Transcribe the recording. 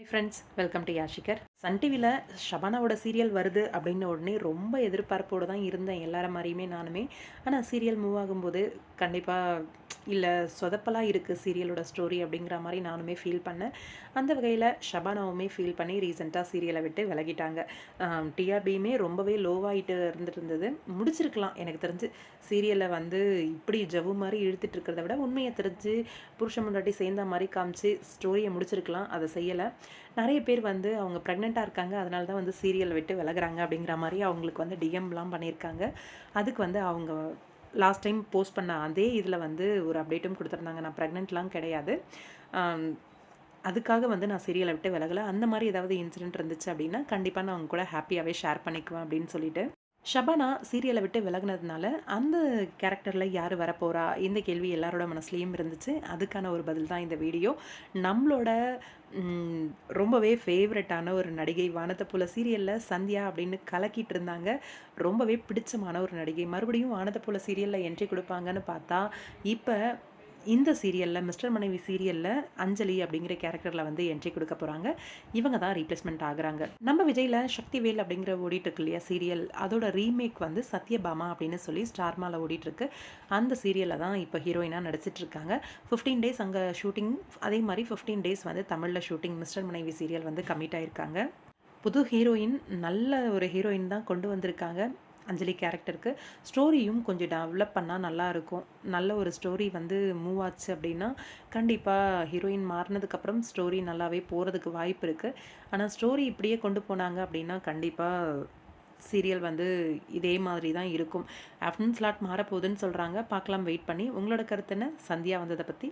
High friends welcome to யாஷிகர் Sun டிவியில் ஷபானாவோட சீரியல் வருது அப்படின்ன உடனே ரொம்ப எதிர்பார்ப்போடு தான் இருந்தேன் எல்லார மாதிரியுமே நானுமே. ஆனால் சீரியல் மூவ் ஆகும்போது கண்டிப்பாக இல்லை சொதப்பலாக இருக்குது சீரியலோட ஸ்டோரி அப்படிங்கிற மாதிரி நானுமே ஃபீல் பண்ணேன். அந்த வகையில் ஷபானாவுமே ஃபீல் பண்ணி ரீசெண்டாக சீரியலை விட்டு விலகிட்டாங்க. டிஆர்பியுமே ரொம்பவே லோவாகிட்டு இருந்துட்டு இருந்தது. முடிச்சிருக்கலாம் எனக்கு தெரிஞ்சு. சீரியலை வந்து இப்படி ஜவ்வு மாதிரி இழுத்துட்டு இருக்கிறத விட உண்மையை தெரிஞ்சு புருஷன் முன்னாடி சேர்ந்த மாதிரி காமிச்சு ஸ்டோரியை முடிச்சிருக்கலாம். அதை செய்யலை. நிறைய பேர் வந்து அவங்க ப்ரெக்னெண்ட்டாக இருக்காங்க அதனால தான் வந்து சீரியல் விட்டு விலகுறாங்க அப்படிங்கிற மாதிரி அவங்களுக்கு வந்து டிஎம்லாம் பண்ணியிருக்காங்க. அதுக்கு வந்து அவங்க லாஸ்ட் டைம் போஸ்ட் பண்ண அதே இதில் வந்து ஒரு அப்டேட்டும் கொடுத்துருந்தாங்க. நான் ப்ரெக்னென்ட்லாம் கிடையாது. அதுக்காக வந்து நான் சீரியலை விட்டு விலகலை. அந்த மாதிரி ஏதாவது இன்சிடென்ட் இருந்துச்சு அப்படின்னா கண்டிப்பாக நான் அவங்க கூட ஹாப்பியாகவே ஷேர் பண்ணிக்குவேன் அப்படின்னு சொல்லிட்டு ஷபானா சீரியலை விட்டு விலகுனதுனால அந்த கேரக்டரில் யார் வரப்போகிறா இந்த கேள்வி எல்லாரோட மனசுலேயும் இருந்துச்சு. அதுக்கான ஒரு பதில் தான் இந்த வீடியோ நம்மளோட ரொம்பவே ஃபேவரட்டான ஒரு நடிகை வானத்தை போல சீரியலில் சந்தியா அப்படின்னு கலக்கிட்டு இருந்தாங்க. ரொம்பவே பிடிச்சமான ஒரு நடிகை. மறுபடியும் வானத்தை போல சீரியலில் என்ட்ரி கொடுப்பாங்கன்னு பார்த்தா இப்போ இந்த சீரியலில் மிஸ்டர் மனைவி சீரியலில் அஞ்சலி அப்படிங்கிற கேரக்டரில் வந்து என்ட்ரி கொடுக்க போகிறாங்க இவங்க தான் ரீப்ளேஸ்மெண்ட் ஆகுறாங்க. நம்ம விஜயில் சக்திவேல் அப்படிங்கிற ஓடிட்டுருக்கு இல்லையா சீரியல்? அதோட ரீமேக் வந்து சத்யபாமா அப்படின்னு சொல்லி ஸ்டார்மாவில் ஓடிட்டுருக்கு அந்த சீரியலில் தான் இப்போ ஹீரோயினாக நடிச்சிட்டு இருக்காங்க. ஃபிஃப்டீன் டேஸ் அங்கே ஷூட்டிங் அதே மாதிரி ஃபிஃப்டீன் டேஸ் வந்து தமிழில் ஷூட்டிங் மிஸ்டர் மனைவி சீரியல் வந்து கமிட் ஆயிருக்காங்க. புது ஹீரோயின் நல்ல ஒரு ஹீரோயின் தான் கொண்டு வந்திருக்காங்க. அஞ்சலி கேரக்டருக்கு ஸ்டோரியும் கொஞ்சம் டெவலப் பண்ணால் நல்லாயிருக்கும் நல்ல ஒரு ஸ்டோரி வந்து மூவ் ஆச்சு அப்படின்னா கண்டிப்பாக ஹீரோயின் மாறினதுக்கப்புறம் ஸ்டோரி நல்லாவே போகிறதுக்கு வாய்ப்பு இருக்குது ஆனால் ஸ்டோரி இப்படியே கொண்டு போனாங்க அப்படின்னா கண்டிப்பாக சீரியல் வந்து இதே மாதிரி தான் இருக்கும். ஆஃப்டர்நூன் ஸ்லாட் மாறப்போகுதுன்னு சொல்கிறாங்க பார்க்கலாம் வெயிட் பண்ணி. உங்களோட கருத்து என்ன? சந்தியா வந்ததை பற்றி